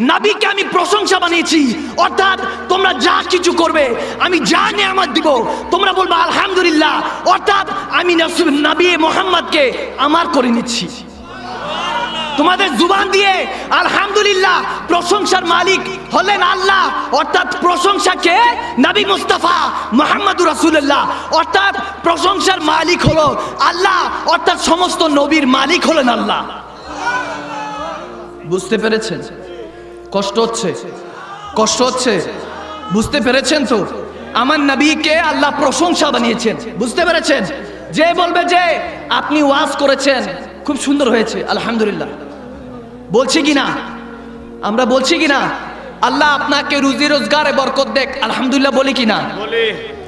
নাবিকে আমি প্রশংসা বানিয়েছি। অর্থাৎ তোমরা যা কিছু করবে, আমি যা নিয়ামত দিব, তোমরা বলবে, আলহামদুলিল্লাহ। অর্থাৎ আমি নবী মোহাম্মদকে আমার করে নিচ্ছি। তোমাদের জুবান দিয়ে, আলহামদুলিল্লাহ, প্রশংসার মালিক হলেন আল্লাহ। অর্থাৎ প্রশংসাকে নবী মুস্তাফা মোহাম্মদুর রাসূলুল্লাহ। অর্থাৎ প্রশংসার মালিক হলো আল্লাহ। অর্থাৎ সমস্ত নবীর মালিক হলেন আল্লাহ। বুঝতে পেরেছেন? কষ্ট হচ্ছে কষ্ট হচ্ছে। বুঝতে পেরেছেন তো? আমার নবীকে আল্লাহ প্রশংসা বানিয়েছেন। বুঝতে পেরেছেন? যে বলবে যে আপনি ওয়াজ করেছেন খুব সুন্দর হয়েছে আলহামদুলিল্লাহ। বলছি কি না? আমরা বলছি কি না? আল্লাহ আপনাকে রুজি রোজগারে বরকত দেখ আলহামদুলিল্লাহ বলি কি না?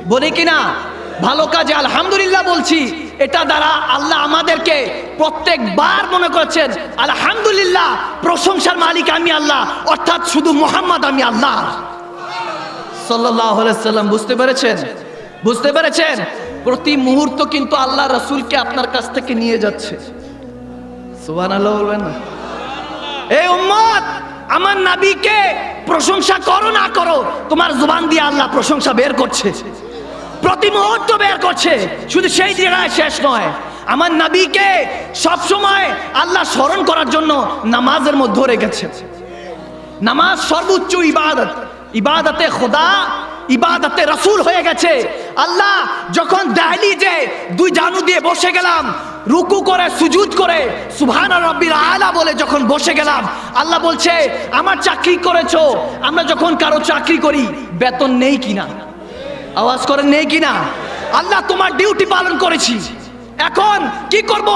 বলি কি না? ভালো কাজে আলহামদুলিল্লাহ বলছি। এটা দ্বারা আল্লাহ আমাদেরকে প্রত্যেকবার মনে করছেন, আলহামদুলিল্লাহ, প্রশংসার মালিক আমি আল্লাহ, অর্থাৎ শুধু মোহাম্মদ আমি আল্লাহ। সাল্লাম, বুঝতে পেরেছেন? বুঝতে পেরেছেন? প্রতি মুহূর্ত কিন্তু আল্লাহ রসুলকে আপনার কাছ থেকে নিয়ে যাচ্ছে। আমার নাবিকে প্রশংসা করো না করো, তোমার জুবান দিয়ে আল্লাহ প্রশংসা বের করছে। প্রতি মুহূর্ত বের করছে। শুধু সেই জায়গায় শেষ নয়। আমার নাবিকে সব সময় আল্লাহ স্মরণ করার জন্য নামাজের মধ্যে রেখেছে। নামাজ সর্বোচ্চ ইবাদত। ইবাদতে খোদা, ইবাদতে রসুল হয়ে গেছে। আল্লাহ যখন দাহলি যে দুই জানু দিয়ে বসে গেলাম, রুকু করে, সুজুদ করে সুভান রব্বিল আলা বলে যখন বসে গেলাম, আল্লাহ বলছে, আমার চাকরি করেছ। আমরা যখন কারও চাকরি করি, বেতন নেই কিনা? আওয়াজ করেন, নেই কিনা আল্লাহ, তোমার ডিউটি পালন করেছি। এখন কি করব?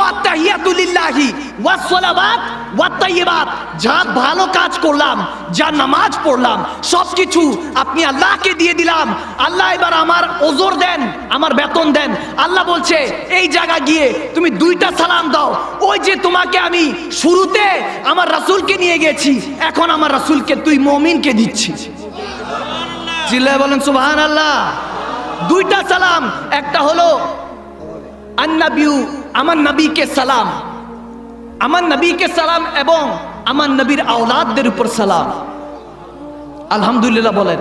যা ভালো কাজ করলাম, যা নামাজ পড়লাম সব কিছু আপনি আল্লাহকে দিয়ে দিলাম। আল্লাহ এবার আমার ওজোর দেন, আমার বেতন দেন। আল্লাহ বলছে, এই জায়গা গিয়ে তুমি দুইটা সালাম দাও। ওই যে তোমাকে আমি শুরুতে আমার রাসূলকে নিয়ে গেছি, এখন আমার রাসূলকে তুই মমিনকে দিচ্ছিস। চিল্লায় বলেন সুবহান আল্লাহ দুইটা সালাম, একটা হলো, আন্নাবিউ, আমার নবীকে সালাম। আমার নবীকে সালাম এবং আমার নবীর আওলাদদের উপর সালাম। আলহামদুলিল্লাহ বলেন।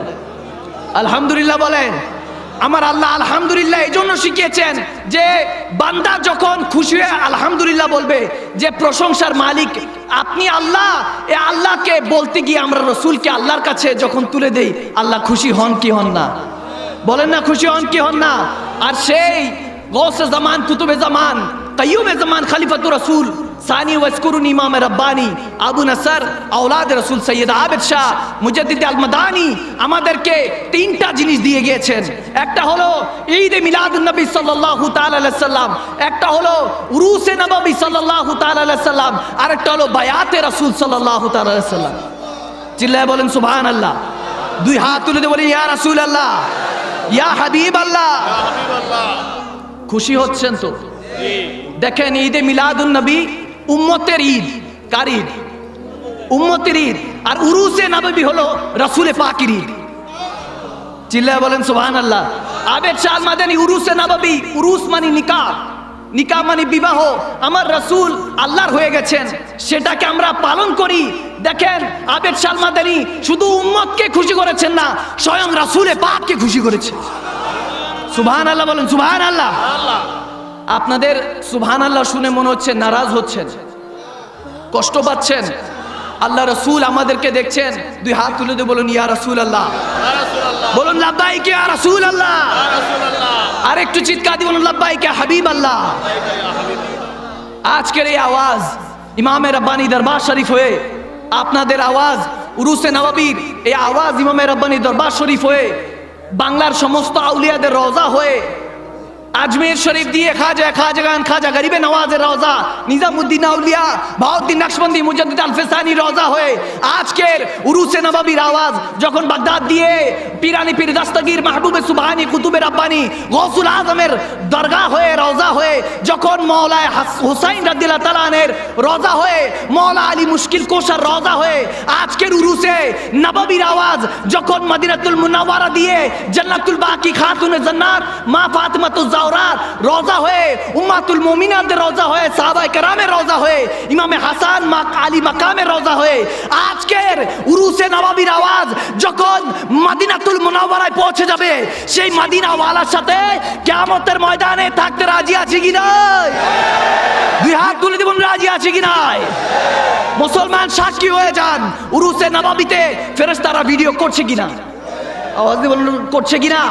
আলহামদুলিল্লাহ বলেন। আমার আল্লাহ আলহামদুলিল্লাহ এই জন্য শিখিয়েছেন যে, বান্দা যখন খুশি হয়ে আলহামদুলিল্লাহ বলবে, যে প্রশংসার মালিক আপনি আল্লাহ, এ আল্লাহকে বলতে গিয়ে আমরা রসুলকে আল্লাহর কাছে যখন তুলে দেই, আল্লাহ খুশি হন কি হন না? বলেন না খুশি হন কি হন না? আর সেই গৌসে জামান, কুতুবে জামান, কাইয়ুমে জামান, খালিফাতুর রসুল সানি ওয়াসকুরুন ইমাম রব্বানি আবু নাসার আওলাদ রসুল সৈয়দ আবেদ শাহ মুজাদ্দিদ আল মাদানি আমাদেরকে তিনটা জিনিস দিয়ে গিয়েছেন। একটা হলো ঈদ মিলাদ নবী সাল্লাল্লাহু তাআলা সাল্লাম একটা হলো উরুসে নববী সাল্লাল্লাহু তাআলা সাল্লাম আর একটা হলো বায়াতে রাসূল সাল্লাল্লাহু তাআলা সাল্লাম। চিল্লায় বলেন সুবহানাল্লাহ। দুই হাত তুলে দিয়ে বলি ইয়া রাসূলুল্লাহ ইয়া হাবিব আল্লাহ খুশি হচ্ছেন তো? দেখেন ঈদে মিলাদুন নবী উম্মতের ঈদ, কার ঈদ? উম্মতের ঈদ। আর উরুসে নবী হলো রাসূলে পাকের ঈদ। চিল্লায় বলেন সুবহান আল্লাহ আবেদ শাহ মাদানি উরুসে নবী উরুস মানে নিকাহ। নিকাহ মানে বিবাহ। আমার রাসূল আল্লাহর হয়ে গেছেন। সেটাকে আমরা পালন করি। দেখেন, আবেদ শাহ মাদানি শুধু উম্মতকে খুশি করেছেন না, স্বয়ং রাসূলে পাককে খুশি করেছেন সুবহান আল্লাহ বলেন সুবহান আল্লাহ আপনাদের সুবহান আল্লাহ শুনে মনে হচ্ছে নারাজ হচ্ছেন। কষ্ট পাচ্ছেন। আল্লাহ রসুল আমাদেরকে দেখছেন। দুই হাত তুলে দিয়ে বলুন, ইয়া রসুল আল্লাহ বলুন, লাব্বাইকে, ইয়া রসুল আল্লাহ আর একটু চিৎকার দিয়ে বলুন হাবিব আল্লাহ আজকের এই আওয়াজ ইমামে রব্বানি দরবার শরীফ হয়ে, আপনাদের আওয়াজ উরুসে নবাবির এই আওয়াজ ইমামে রব্বানি দরবার শরীফ হয়ে, বাংলার সমস্ত আউলিয়াদের রওজা হয়ে আজমের শরীফ দিয়ে খাজা খাজা গান, খাজা গরিবে নওয়াজের রওজা। নিজামুদ্দিন আউলিয়া বাউদ্দিন নকশবন্দি, মুজাদ্দিদ আলফেসানি রওজা হয়ে আজকের উরুসে নবাবির আওয়াজ যখন বাগদাদ দিয়ে পিরানি পীর দস্তগীর মাহবুবে সুবহানি কুতুবে রাব্বানি গৌসুল আজমের দরগা হয়ে রওজা হয়ে যখন মৌলায় হাস- হুসাইন রাদিয়াল্লাহু তাআলার রওজা হয়ে মৌলা আলী মুশকিল কোষার রওজা হয়ে আজকের উরুসে নবাবির আওয়াজ যখন মদিনাতুল মুনাওয়ারা দিয়ে জান্নাতুল বাকি খাতুনে জান্নাত মা ফাতিমাতুজ জাওরার রওজা হয়ে, উম্মাতুল মুমিনাদের রওজা হয়ে, সাহাবায়ে কেরামের রওজা হয়ে, ইমামে হাসান মা আলী মাকামের রওজা হয়ে, আজকের উরুসে নবাবির আওয়াজ, যখন মাদিনাতুল মুনাওয়ারায় পৌঁছে যাবে। সেই মাদিনাওয়ালার সাথে কিয়ামতের ময়দানে থাকতে রাজি আছে কি নাই? দুই হাত তুলে দিবেন, রাজি আছে কি নাই? মুসলমান সাক্ষী হয়ে যান, উরুসে নবাবিতে ফেরেশতারা ভিডিও করছে কিনা? আওয়াজ দিয়ে বলুন, করছে কিনা?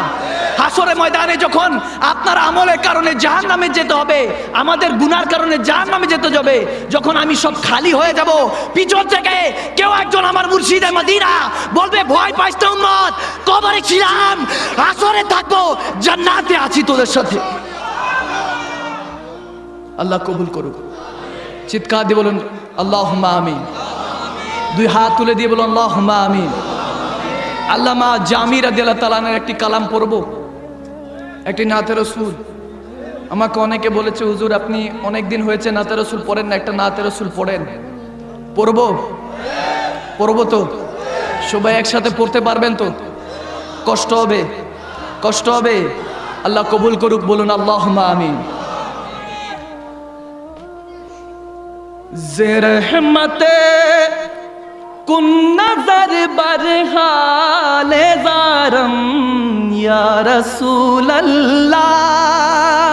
হাসরে ময়দানে যখন আপনার আমলের কারণে জাহান নামে যেতে হবে, আমাদের গুনার কারণে জাহান নামে যেতে যাবে যখন আমি সব খালি হয়ে যাব, পিছন থেকে কেউ একজন আমার মুর্শিদে মদিনা বলবে, ভয় পাইস না উম্মত, কবরে ছিলাম, হাসরে থাকব, জান্নাতে আছি তোদের সাথে। আল্লাহ কবুল করুক। চিৎকার দিয়ে বলুন আল্লাহ আমিন। দুই হাত তুলে দিয়ে বলুন আল্লাহ আমিন। আল্লামা জামির আদিল্লাহ তালানের একটি কালাম পড়ব। একটি নাথের রসুল। আমাকে অনেকে বলেছে, হুজুর, আপনি অনেক দিন হয়েছে নাথের রসুল পড়েন না, একটা নাথের রসুল পড়েন। পড়ব? পড়ব তো। সবাই একসাথে পড়তে পারবেন তো? কষ্ট হবে। কষ্ট হবে। আল্লাহ কবুল করুক, বলুন আল্লাহ আমি আমিন কুন নজর বরহালে জারম ইয়া রসূল আল্লাহ